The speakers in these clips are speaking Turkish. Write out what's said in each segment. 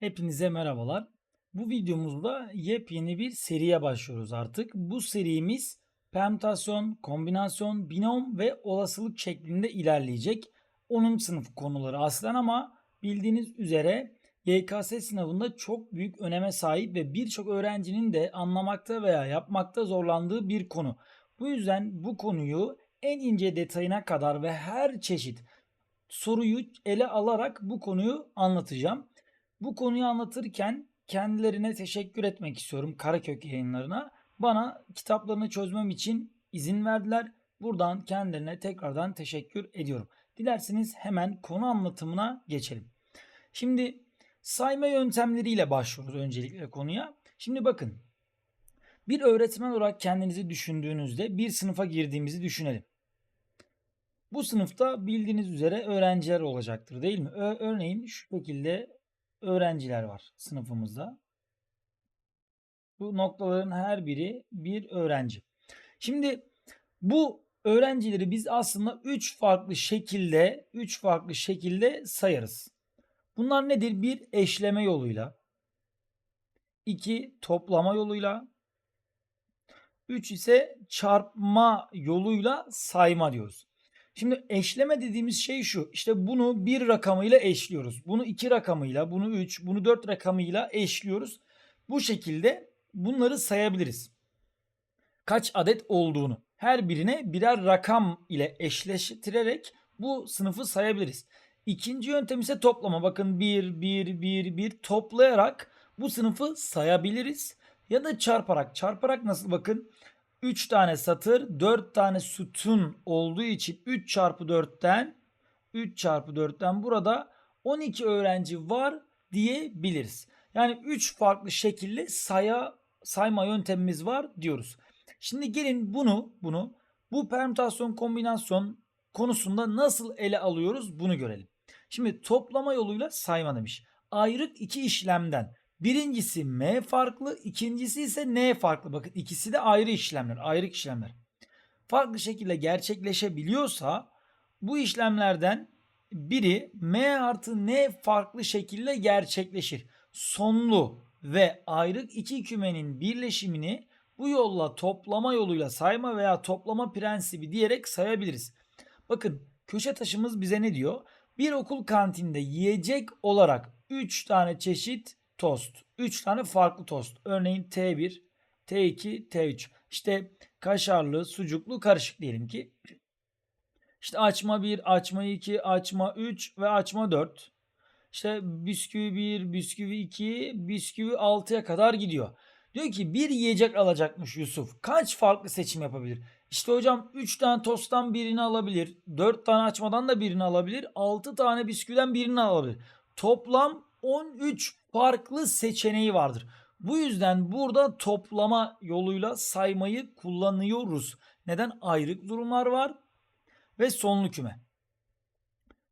Hepinize merhabalar. Bu videomuzda yepyeni bir seriye başlıyoruz artık. Bu serimiz permütasyon, kombinasyon, binom ve olasılık şeklinde ilerleyecek. 10. sınıf konuları aslen ama bildiğiniz üzere YKS sınavında çok büyük öneme sahip ve birçok öğrencinin de anlamakta veya yapmakta zorlandığı bir konu. Bu yüzden bu konuyu en ince detayına kadar ve her çeşit soruyu ele alarak bu konuyu anlatacağım. Bu konuyu anlatırken kendilerine teşekkür etmek istiyorum Karakök yayınlarına. Bana kitaplarını çözmem için izin verdiler. Buradan kendilerine tekrardan teşekkür ediyorum. Dilerseniz hemen konu anlatımına geçelim. Şimdi sayma yöntemleriyle başlıyoruz öncelikle konuya. Şimdi bakın. Bir öğretmen olarak kendinizi düşündüğünüzde bir sınıfa girdiğimizi düşünelim. Bu sınıfta bildiğiniz üzere öğrenciler olacaktır değil mi? Ö- örneğin şu şekilde öğrenciler var sınıfımızda. Bu noktaların her biri bir öğrenci. Şimdi bu öğrencileri biz aslında 3 farklı şekilde 3 farklı şekilde sayarız. Bunlar nedir? Bir eşleme yoluyla, iki toplama yoluyla, üç ise çarpma yoluyla sayma diyoruz. Şimdi eşleme dediğimiz şey şu. İşte bunu bir rakamıyla eşliyoruz. Bunu iki rakamıyla, bunu üç, bunu dört rakamıyla eşliyoruz. Bu şekilde bunları sayabiliriz. Kaç adet olduğunu. Her birine birer rakam ile eşleştirerek bu sınıfı sayabiliriz. İkinci yöntem ise toplama. Bakın 1, 1, 1, 1 toplayarak bu sınıfı sayabiliriz. Ya da çarparak. Çarparak nasıl bakın? 3 tane satır 4 tane sütun olduğu için 3 çarpı 4'ten 3 çarpı 4'ten burada 12 öğrenci var diyebiliriz. Yani 3 farklı şekilde saya sayma yöntemimiz var diyoruz. Şimdi gelin bunu bunu bu permütasyon kombinasyon konusunda nasıl ele alıyoruz bunu görelim. Şimdi toplama yoluyla sayma demiş. Ayrık iki işlemden Birincisi M farklı, ikincisi ise N farklı. Bakın ikisi de ayrı işlemler, ayrı işlemler. Farklı şekilde gerçekleşebiliyorsa bu işlemlerden biri M artı N farklı şekilde gerçekleşir. Sonlu ve ayrık iki kümenin birleşimini bu yolla toplama yoluyla sayma veya toplama prensibi diyerek sayabiliriz. Bakın köşe taşımız bize ne diyor? Bir okul kantinde yiyecek olarak 3 tane çeşit tost. 3 tane farklı tost. Örneğin T1, T2, T3. İşte kaşarlı, sucuklu karışık diyelim ki. İşte açma 1, açma 2, açma 3 ve açma 4. İşte bisküvi 1, bisküvi 2, bisküvi 6'ya kadar gidiyor. Diyor ki bir yiyecek alacakmış Yusuf. Kaç farklı seçim yapabilir? İşte hocam 3 tane tosttan birini alabilir. 4 tane açmadan da birini alabilir. 6 tane bisküviden birini alabilir. Toplam 13 farklı seçeneği vardır. Bu yüzden burada toplama yoluyla saymayı kullanıyoruz. Neden? Ayrık durumlar var ve sonlu küme.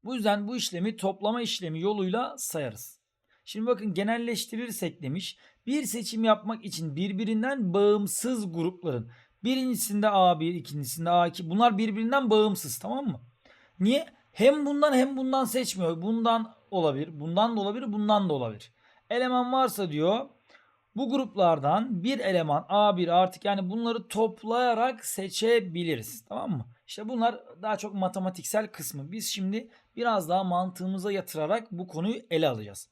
Bu yüzden bu işlemi toplama işlemi yoluyla sayarız. Şimdi bakın genelleştirirsek demiş. Bir seçim yapmak için birbirinden bağımsız grupların birincisinde A1, ikincisinde A2 bunlar birbirinden bağımsız tamam mı? Niye? Hem bundan hem bundan seçmiyor. Bundan olabilir, bundan da olabilir, bundan da olabilir. Eleman varsa diyor bu gruplardan bir eleman A1 artık yani bunları toplayarak seçebiliriz. Tamam mı? İşte bunlar daha çok matematiksel kısmı. Biz şimdi biraz daha mantığımıza yatırarak bu konuyu ele alacağız.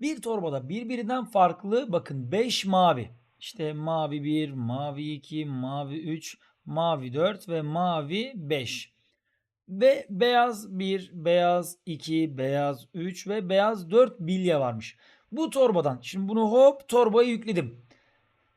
Bir torbada birbirinden farklı bakın 5 mavi. İşte mavi 1, mavi 2, mavi 3, mavi 4 ve mavi 5. Ve beyaz 1, beyaz 2, beyaz 3 ve beyaz 4 bilye varmış. Bu torbadan şimdi bunu hop torbaya yükledim.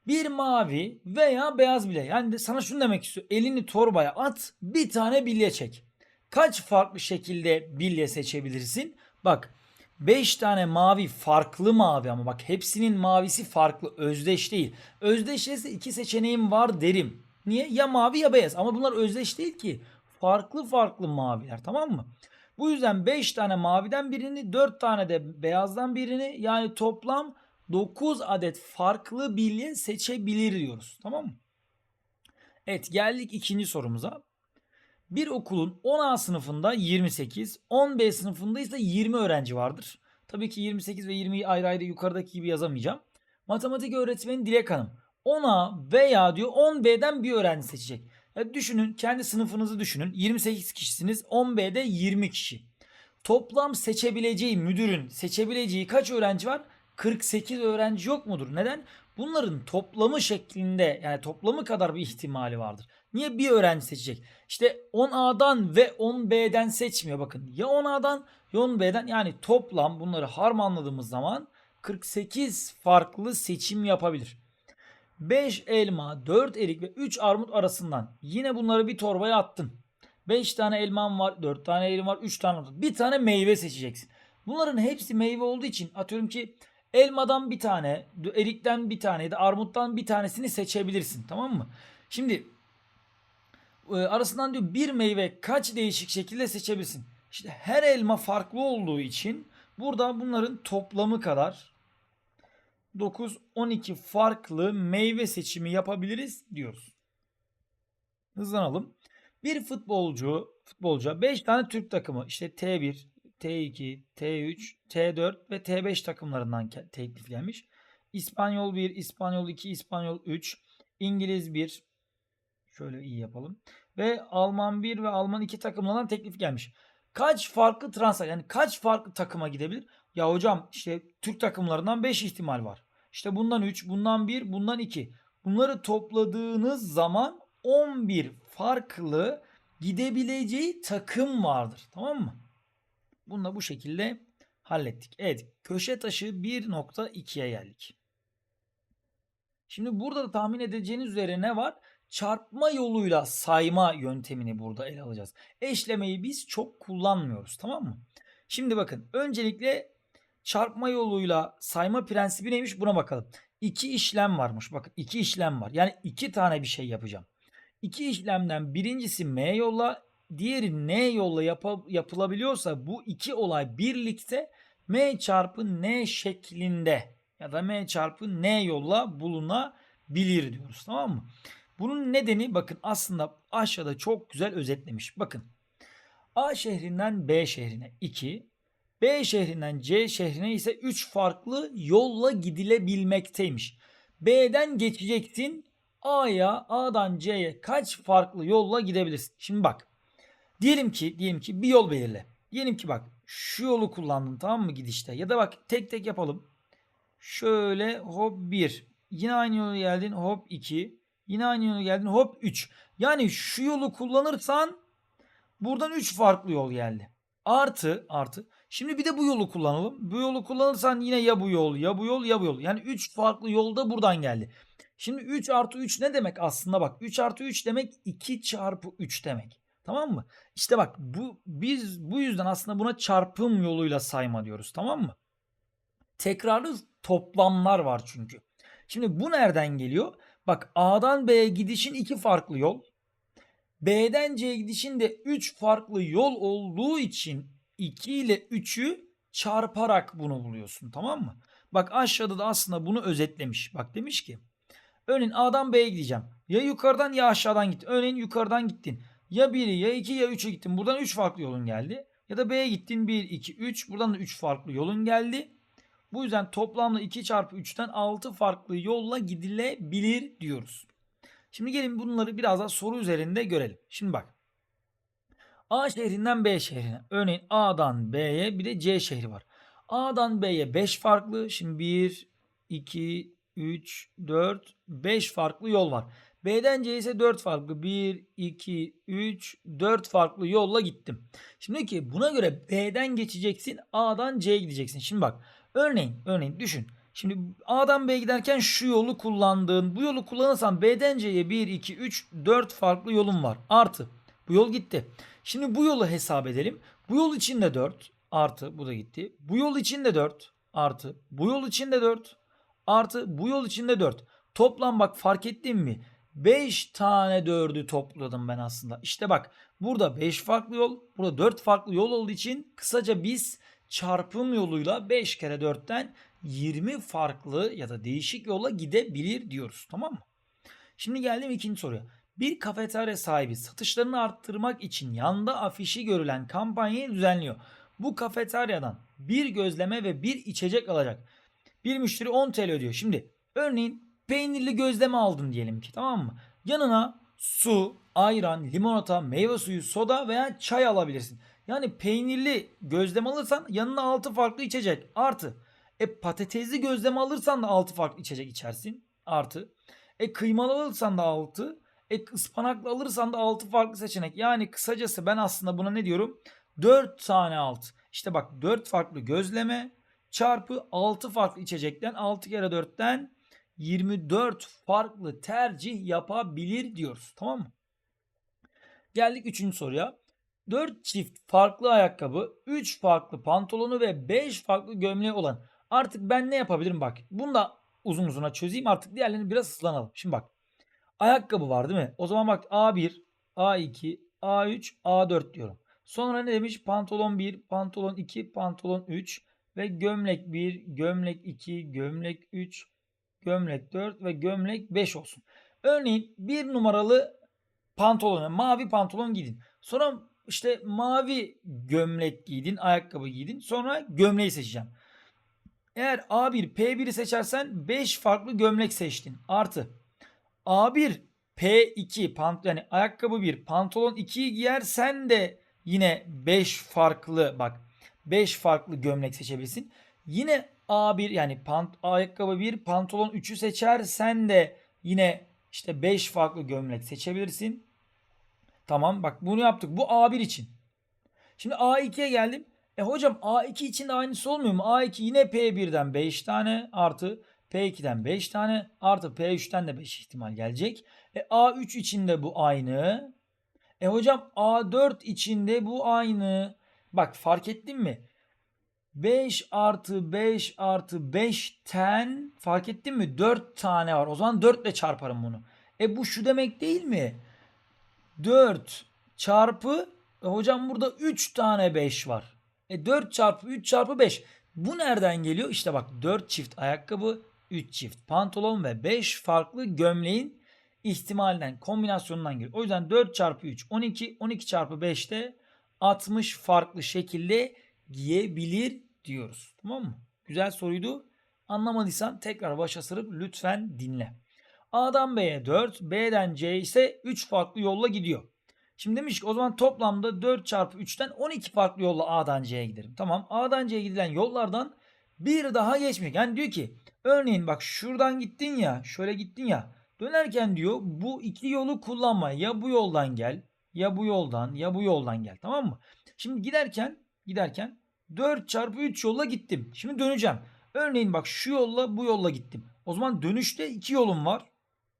Bir mavi veya beyaz bilye. Yani sana şunu demek istiyor. Elini torbaya at bir tane bilye çek. Kaç farklı şekilde bilye seçebilirsin? Bak 5 tane mavi farklı mavi ama bak hepsinin mavisi farklı özdeş değil. Özdeş ise iki seçeneğim var derim. Niye? Ya mavi ya beyaz ama bunlar özdeş değil ki. Farklı farklı maviler tamam mı? Bu yüzden 5 tane maviden birini 4 tane de beyazdan birini yani toplam 9 adet farklı bilye seçebilir diyoruz. Tamam mı? Evet geldik ikinci sorumuza. Bir okulun 10A sınıfında 28, 10B sınıfında ise 20 öğrenci vardır. Tabii ki 28 ve 20'yi ayrı ayrı yukarıdaki gibi yazamayacağım. Matematik öğretmeni Dilek Hanım 10A veya diyor 10B'den bir öğrenci seçecek. Ya düşünün kendi sınıfınızı düşünün. 28 kişisiniz 10B'de 20 kişi. Toplam seçebileceği müdürün seçebileceği kaç öğrenci var? 48 öğrenci yok mudur? Neden? Bunların toplamı şeklinde yani toplamı kadar bir ihtimali vardır. Niye bir öğrenci seçecek? İşte 10A'dan ve 10B'den seçmiyor bakın. Ya 10A'dan ya 10B'den yani toplam bunları harmanladığımız zaman 48 farklı seçim yapabilir. 5 elma, 4 erik ve 3 armut arasından yine bunları bir torbaya attın. 5 tane elman var, 4 tane erim var, 3 tane armut. Bir tane meyve seçeceksin. Bunların hepsi meyve olduğu için atıyorum ki elmadan bir tane, erikten bir tane ya da armuttan bir tanesini seçebilirsin. Tamam mı? Şimdi e, arasından diyor bir meyve kaç değişik şekilde seçebilirsin. İşte her elma farklı olduğu için burada bunların toplamı kadar 9 12 farklı meyve seçimi yapabiliriz diyoruz. Hızlanalım. Bir futbolcu futbolcuya 5 tane Türk takımı işte T1, T2, T3, T4 ve T5 takımlarından teklif gelmiş. İspanyol 1, İspanyol 2, İspanyol 3, İngiliz 1. Şöyle iyi yapalım. Ve Alman 1 ve Alman 2 takımlarından teklif gelmiş. Kaç farklı transfer yani kaç farklı takıma gidebilir? Ya hocam işte Türk takımlarından 5 ihtimal var. İşte bundan 3, bundan 1, bundan 2. Bunları topladığınız zaman 11 farklı gidebileceği takım vardır. Tamam mı? Bunu da bu şekilde hallettik. Evet köşe taşı 1.2'ye geldik. Şimdi burada da tahmin edeceğiniz üzere ne var? Çarpma yoluyla sayma yöntemini burada ele alacağız. Eşlemeyi biz çok kullanmıyoruz tamam mı? Şimdi bakın öncelikle çarpma yoluyla sayma prensibi neymiş buna bakalım. İki işlem varmış bakın iki işlem var. Yani iki tane bir şey yapacağım. İki işlemden birincisi M yolla diğeri N yolla yapa- yapılabiliyorsa bu iki olay birlikte M çarpı N şeklinde ya da M çarpı N yolla bulunabilir diyoruz tamam mı? Bunun nedeni bakın aslında aşağıda çok güzel özetlemiş. Bakın A şehrinden B şehrine 2, B şehrinden C şehrine ise 3 farklı yolla gidilebilmekteymiş. B'den geçeceksin A'ya, A'dan C'ye kaç farklı yolla gidebilirsin? Şimdi bak. Diyelim ki, diyelim ki bir yol belirle. Diyelim ki bak şu yolu kullandın tamam mı gidişte? Ya da bak tek tek yapalım. Şöyle hop 1. Yine aynı yola geldin hop 2. Yine aynı yola geldin hop 3. Yani şu yolu kullanırsan buradan 3 farklı yol geldi. Artı artı. Şimdi bir de bu yolu kullanalım. Bu yolu kullanırsan yine ya bu yol ya bu yol ya bu yol. Yani 3 farklı yolda buradan geldi. Şimdi 3 artı 3 ne demek aslında bak 3 artı 3 demek 2 çarpı 3 demek. Tamam mı? İşte bak bu biz bu yüzden aslında buna çarpım yoluyla sayma diyoruz tamam mı? Tekrarlı toplamlar var çünkü. Şimdi bu nereden geliyor? Bak A'dan B'ye gidişin iki farklı yol. B'den C'ye gidişin de 3 farklı yol olduğu için 2 ile 3'ü çarparak bunu buluyorsun tamam mı? Bak aşağıda da aslında bunu özetlemiş. Bak demiş ki örneğin A'dan B'ye gideceğim. Ya yukarıdan ya aşağıdan git. Örneğin yukarıdan gittin. Ya 1'i ya 2 ya 3'e gittin. Buradan 3 farklı yolun geldi. Ya da B'ye gittin 1, 2, 3. Buradan da 3 farklı yolun geldi. Bu yüzden toplamda 2 çarpı 3'ten 6 farklı yolla gidilebilir diyoruz. Şimdi gelin bunları biraz daha soru üzerinde görelim. Şimdi bak. A şehrinden B şehrine. Örneğin A'dan B'ye bir de C şehri var. A'dan B'ye 5 farklı. Şimdi 1, 2, 3, 4, 5 farklı yol var. B'den C'ye ise 4 farklı. 1, 2, 3, 4 farklı yolla gittim. Şimdi ki buna göre B'den geçeceksin. A'dan C'ye gideceksin. Şimdi bak. Örneğin, örneğin düşün. Şimdi A'dan B'ye giderken şu yolu kullandığın, bu yolu kullanırsan B'den C'ye 1, 2, 3, 4 farklı yolun var. Artı. Bu yol gitti. Şimdi bu yolu hesap edelim. Bu yol için de 4 artı bu da gitti. Bu yol için de 4 artı bu yol için de 4 artı bu yol için de 4. Toplam bak fark ettin mi? 5 tane 4'ü topladım ben aslında. İşte bak burada 5 farklı yol, burada 4 farklı yol olduğu için kısaca biz çarpım yoluyla 5 kere 4'ten 20 farklı ya da değişik yola gidebilir diyoruz. Tamam mı? Şimdi geldim ikinci soruya. Bir kafeterya sahibi satışlarını arttırmak için yanda afişi görülen kampanyayı düzenliyor. bu kafeteryadan bir gözleme ve bir içecek alacak. Bir müşteri 10 TL ödüyor. Şimdi örneğin peynirli gözleme aldın diyelim ki tamam mı? Yanına su, ayran, limonata, meyve suyu, soda veya çay alabilirsin. Yani peynirli gözleme alırsan yanına 6 farklı içecek artı. E patatesli gözleme alırsan da 6 farklı içecek içersin artı. E kıymalı alırsan da 6. E ıspanaklı alırsan da 6 farklı seçenek. Yani kısacası ben aslında buna ne diyorum? 4 tane alt. İşte bak 4 farklı gözleme çarpı 6 farklı içecekten 6 kere 4'ten 24 farklı tercih yapabilir diyoruz. Tamam mı? Geldik 3. soruya. 4 çift farklı ayakkabı, 3 farklı pantolonu ve 5 farklı gömleği olan. Artık ben ne yapabilirim bak. Bunu da uzun uzuna çözeyim artık diğerlerini biraz hızlanalım. Şimdi bak. Ayakkabı var değil mi? O zaman bak A1, A2, A3, A4 diyorum. Sonra ne demiş? Pantolon 1, pantolon 2, pantolon 3 ve gömlek 1, gömlek 2, gömlek 3, gömlek 4 ve gömlek 5 olsun. Örneğin bir numaralı pantolon, mavi pantolon giydin. Sonra işte mavi gömlek giydin, ayakkabı giydin. Sonra gömleği seçeceğim. Eğer A1, P1'i seçersen 5 farklı gömlek seçtin. Artı A1, P2 pant yani ayakkabı 1, pantolon 2'yi giyersen de yine 5 farklı bak 5 farklı gömlek seçebilirsin. Yine A1 yani pant, ayakkabı 1, pantolon 3'ü seçersen de yine işte 5 farklı gömlek seçebilirsin. Tamam bak bunu yaptık. Bu A1 için. Şimdi A2'ye geldim. E hocam A2 için de aynısı olmuyor mu? A2 yine P1'den 5 tane artı P2'den 5 tane artı P3'ten de 5 ihtimal gelecek. E A3 için de bu aynı. E hocam A4 için de bu aynı. Bak fark ettin mi? 5 artı 5 artı 5'ten fark ettin mi? 4 tane var. O zaman 4 ile çarparım bunu. E bu şu demek değil mi? 4 çarpı e hocam burada 3 tane 5 var. E 4 çarpı 3 çarpı 5. Bu nereden geliyor? İşte bak 4 çift ayakkabı, 3 çift pantolon ve 5 farklı gömleğin ihtimalinden, kombinasyonundan geliyor. O yüzden 4 çarpı 3 12, 12 çarpı 5 de 60 farklı şekilde giyebilir diyoruz. Tamam mı? Güzel soruydu. Anlamadıysan tekrar başa sarıp lütfen dinle. A'dan B'ye 4, B'den C'ye ise 3 farklı yolla gidiyor. Şimdi demiş ki o zaman toplamda 4 çarpı 3'ten 12 farklı yolla A'dan C'ye giderim. Tamam A'dan C'ye gidilen yollardan bir daha geçmek. Yani diyor ki örneğin bak şuradan gittin ya şöyle gittin ya dönerken diyor bu iki yolu kullanma. Ya bu yoldan gel ya bu yoldan ya bu yoldan gel tamam mı? Şimdi giderken giderken 4 çarpı 3 yolla gittim. Şimdi döneceğim. Örneğin bak şu yolla bu yolla gittim. O zaman dönüşte iki yolum var.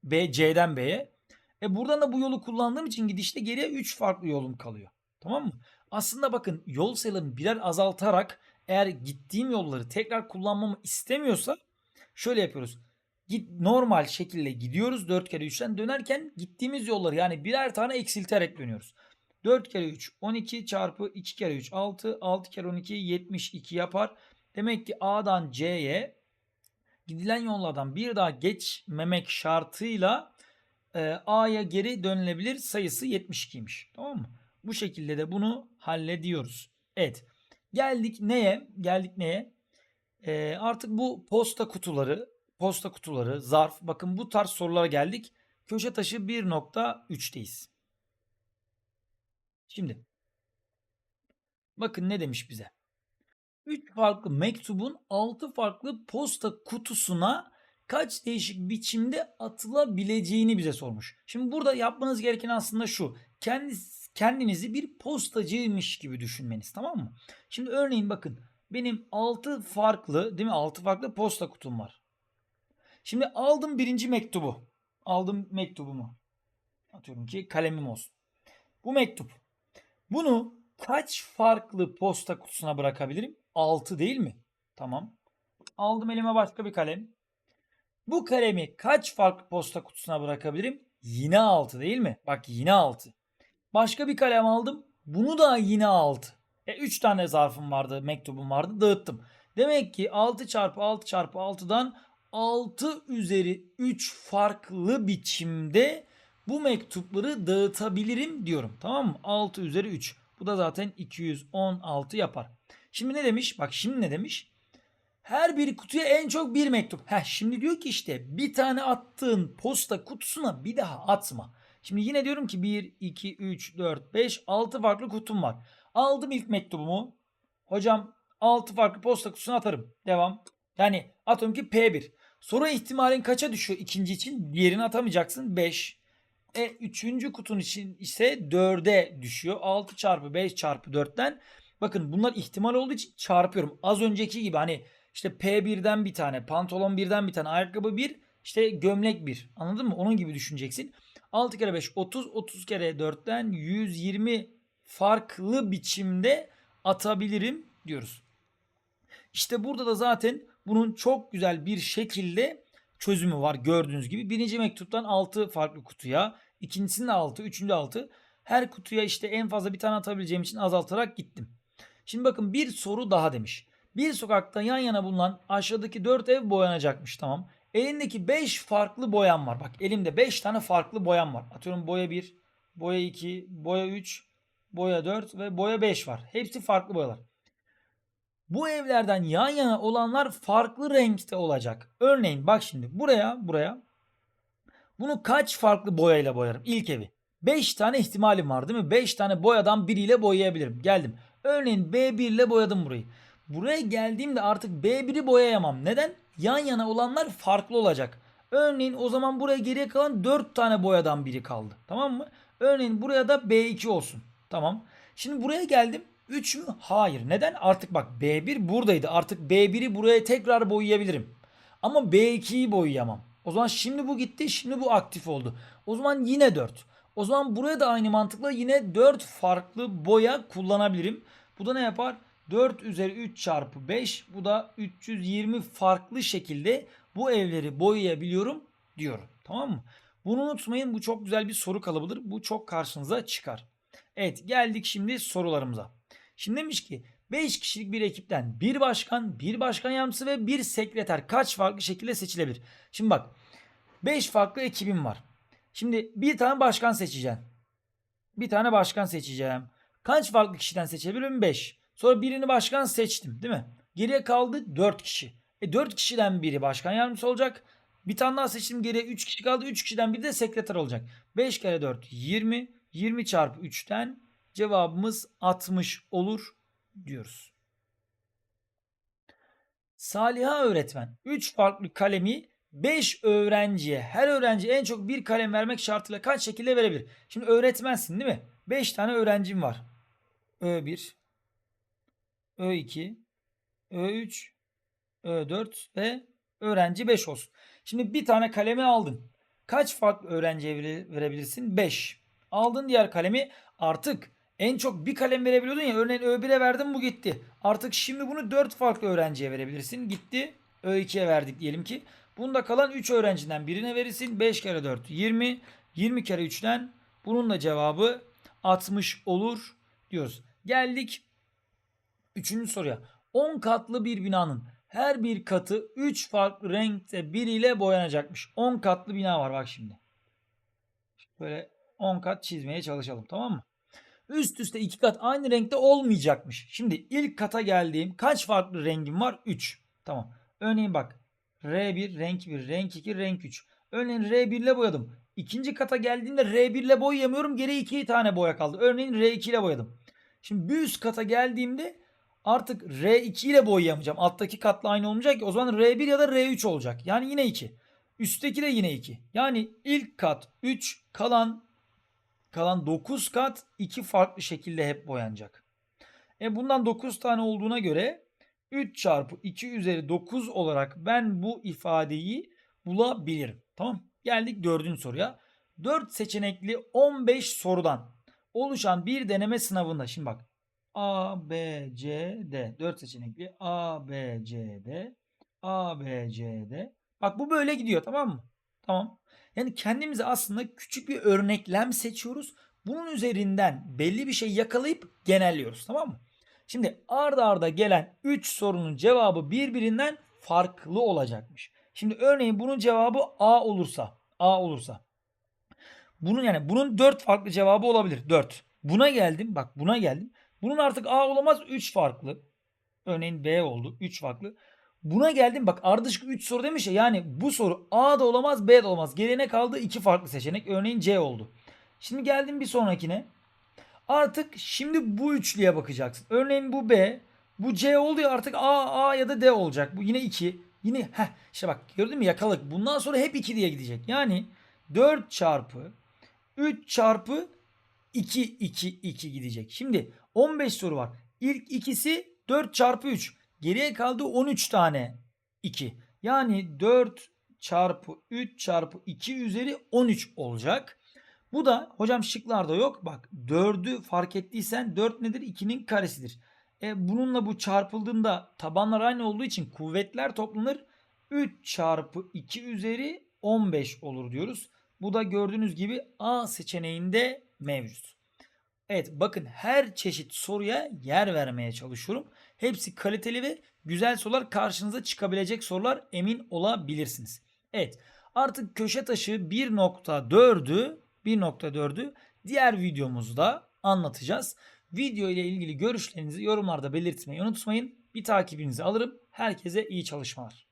B, C'den B'ye. E buradan da bu yolu kullandığım için gidişte geriye 3 farklı yolum kalıyor. Tamam mı? Aslında bakın yol sayılarını birer azaltarak eğer gittiğim yolları tekrar kullanmamı istemiyorsa şöyle yapıyoruz. Git normal şekilde gidiyoruz 4 kere 3'ten dönerken gittiğimiz yolları yani birer tane eksilterek dönüyoruz. 4 kere 3 12 çarpı 2 kere 3 6 6 kere 12 72 yapar. Demek ki A'dan C'ye gidilen yollardan bir daha geçmemek şartıyla e, A'ya geri dönülebilir sayısı 72'ymiş. Tamam mı? Bu şekilde de bunu hallediyoruz. Evet. Geldik neye? Geldik neye? E, artık bu posta kutuları, posta kutuları, zarf. Bakın bu tarz sorulara geldik. Köşe taşı 1.3'teyiz. Şimdi bakın ne demiş bize. 3 farklı mektubun 6 farklı posta kutusuna kaç değişik biçimde atılabileceğini bize sormuş. Şimdi burada yapmanız gereken aslında şu. Kendiniz, kendinizi bir postacıymış gibi düşünmeniz tamam mı? Şimdi örneğin bakın benim 6 farklı değil mi 6 farklı posta kutum var. Şimdi aldım birinci mektubu. Aldım mektubumu. Atıyorum ki kalemim olsun. Bu mektup. Bunu kaç farklı posta kutusuna bırakabilirim? 6 değil mi? Tamam. Aldım elime başka bir kalem. Bu kalemi kaç farklı posta kutusuna bırakabilirim? Yine 6 değil mi? Bak yine 6. Başka bir kalem aldım. Bunu da yine 6. E 3 tane zarfım vardı, mektubum vardı. Dağıttım. Demek ki 6 çarpı 6 çarpı 6'dan 6 üzeri 3 farklı biçimde bu mektupları dağıtabilirim diyorum. Tamam mı? 6 üzeri 3. Bu da zaten 216 yapar. Şimdi ne demiş? Bak şimdi ne demiş? Her bir kutuya en çok bir mektup. Heh, şimdi diyor ki işte bir tane attığın posta kutusuna bir daha atma. Şimdi yine diyorum ki 1, 2, 3, 4, 5, 6 farklı kutum var. Aldım ilk mektubumu. Hocam 6 farklı posta kutusuna atarım. Devam. Yani atıyorum ki P1. Sonra ihtimalin kaça düşüyor ikinci için? Diğerini atamayacaksın. 5. E üçüncü kutun için ise 4'e düşüyor. 6 çarpı 5 çarpı 4'ten. Bakın bunlar ihtimal olduğu için çarpıyorum. Az önceki gibi hani işte P1'den bir tane, pantolon birden bir tane, ayakkabı bir, işte gömlek bir. Anladın mı? Onun gibi düşüneceksin. 6 kere 5 30, 30 kere 4'ten 120 farklı biçimde atabilirim diyoruz. İşte burada da zaten bunun çok güzel bir şekilde çözümü var gördüğünüz gibi. Birinci mektuptan 6 farklı kutuya, ikincisinde 6, üçüncü 6. Her kutuya işte en fazla bir tane atabileceğim için azaltarak gittim. Şimdi bakın bir soru daha demiş. Bir sokakta yan yana bulunan aşağıdaki 4 ev boyanacakmış tamam. Elindeki 5 farklı boyam var. Bak elimde 5 tane farklı boyam var. Atıyorum boya 1, boya 2, boya 3, boya 4 ve boya 5 var. Hepsi farklı boyalar. Bu evlerden yan yana olanlar farklı renkte olacak. Örneğin bak şimdi buraya buraya bunu kaç farklı boyayla boyarım? İlk evi. 5 tane ihtimalim var değil mi? 5 tane boyadan biriyle boyayabilirim. Geldim. Örneğin B1 ile boyadım burayı. Buraya geldiğimde artık B1'i boyayamam. Neden? Yan yana olanlar farklı olacak. Örneğin o zaman buraya geriye kalan 4 tane boyadan biri kaldı. Tamam mı? Örneğin buraya da B2 olsun. Tamam. Şimdi buraya geldim. 3 mü? Hayır. Neden? Artık bak B1 buradaydı. Artık B1'i buraya tekrar boyayabilirim. Ama B2'yi boyayamam. O zaman şimdi bu gitti. Şimdi bu aktif oldu. O zaman yine 4. O zaman buraya da aynı mantıkla yine 4 farklı boya kullanabilirim. Bu da ne yapar? 4 üzeri 3 çarpı 5 bu da 320 farklı şekilde bu evleri boyayabiliyorum diyorum. Tamam mı? Bunu unutmayın bu çok güzel bir soru kalıbıdır. Bu çok karşınıza çıkar. Evet geldik şimdi sorularımıza. Şimdi demiş ki 5 kişilik bir ekipten bir başkan, bir başkan yardımcısı ve bir sekreter kaç farklı şekilde seçilebilir? Şimdi bak 5 farklı ekibim var. Şimdi bir tane başkan seçeceğim. Bir tane başkan seçeceğim. Kaç farklı kişiden seçebilirim? 5. Sonra birini başkan seçtim değil mi? Geriye kaldı 4 kişi. E 4 kişiden biri başkan yardımcısı olacak. Bir tane daha seçtim geriye 3 kişi kaldı. 3 kişiden biri de sekreter olacak. 5 kere 4 20. 20 çarpı 3'ten cevabımız 60 olur diyoruz. Saliha öğretmen 3 farklı kalemi 5 öğrenciye her öğrenci en çok bir kalem vermek şartıyla kaç şekilde verebilir? Şimdi öğretmensin değil mi? 5 tane öğrencim var. Ö1, Ö2, Ö3, Ö4 ve öğrenci 5 olsun. Şimdi bir tane kalemi aldın. Kaç farklı öğrenciye verebilirsin? 5. Aldın diğer kalemi artık en çok bir kalem verebiliyordun ya. Örneğin Ö1'e verdim bu gitti. Artık şimdi bunu 4 farklı öğrenciye verebilirsin. Gitti. Ö2'ye verdik diyelim ki. Bunda kalan 3 öğrenciden birine verirsin. 5 kere 4 20. 20 kere 3'ten bunun da cevabı 60 olur diyoruz. Geldik 3. soruya. 10 katlı bir binanın her bir katı 3 farklı renkte biriyle boyanacakmış. 10 katlı bina var bak şimdi. Böyle 10 kat çizmeye çalışalım tamam mı? Üst üste 2 kat aynı renkte olmayacakmış. Şimdi ilk kata geldiğim kaç farklı rengim var? 3. Tamam. Örneğin bak R1, renk 1, renk 2, renk 3. Örneğin R1 ile boyadım. İkinci kata geldiğimde R1 ile boyayamıyorum. Geri 2 tane boya kaldı. Örneğin R2 ile boyadım. Şimdi bir üst kata geldiğimde artık R2 ile boyayamayacağım. Alttaki katla aynı olmayacak ki. O zaman R1 ya da R3 olacak. Yani yine 2. Üstteki de yine 2. Yani ilk kat 3 kalan kalan 9 kat 2 farklı şekilde hep boyanacak. E bundan 9 tane olduğuna göre 3 çarpı 2 üzeri 9 olarak ben bu ifadeyi bulabilirim. Tamam. Geldik dördüncü soruya. 4 seçenekli 15 sorudan oluşan bir deneme sınavında şimdi bak A, B, C, D 4 seçenekli A, B, C, D A, B, C, D Bak bu böyle gidiyor tamam mı? Tamam. Yani kendimize aslında küçük bir örneklem seçiyoruz. Bunun üzerinden belli bir şey yakalayıp genelliyoruz tamam mı? Şimdi arda arda gelen 3 sorunun cevabı birbirinden farklı olacakmış. Şimdi örneğin bunun cevabı A olursa, A olursa. Bunun yani bunun 4 farklı cevabı olabilir. 4. Buna geldim. Bak buna geldim. Bunun artık A olamaz 3 farklı. Örneğin B oldu. 3 farklı. Buna geldim bak ardışık 3 soru demiş ya yani bu soru A da olamaz B de olamaz. Geriye ne kaldı? 2 farklı seçenek. Örneğin C oldu. Şimdi geldim bir sonrakine. Artık şimdi bu üçlüye bakacaksın. Örneğin bu B, bu C oldu ya artık A, A ya da D olacak. Bu yine 2. Yine heh işte bak gördün mü yakalık. Bundan sonra hep 2 diye gidecek. Yani 4 çarpı 3 çarpı 2 2 2 gidecek. Şimdi 15 soru var. İlk ikisi 4 çarpı 3. Geriye kaldı 13 tane 2. Yani 4 çarpı 3 çarpı 2 üzeri 13 olacak. Bu da hocam şıklarda yok. Bak 4'ü fark ettiysen 4 nedir? 2'nin karesidir. E, bununla bu çarpıldığında tabanlar aynı olduğu için kuvvetler toplanır. 3 çarpı 2 üzeri 15 olur diyoruz. Bu da gördüğünüz gibi A seçeneğinde mevcut. Evet bakın her çeşit soruya yer vermeye çalışıyorum. Hepsi kaliteli ve güzel sorular karşınıza çıkabilecek sorular emin olabilirsiniz. Evet artık köşe taşı 1.4'ü 1.4'ü diğer videomuzda anlatacağız. Video ile ilgili görüşlerinizi yorumlarda belirtmeyi unutmayın. Bir takibinizi alırım. Herkese iyi çalışmalar.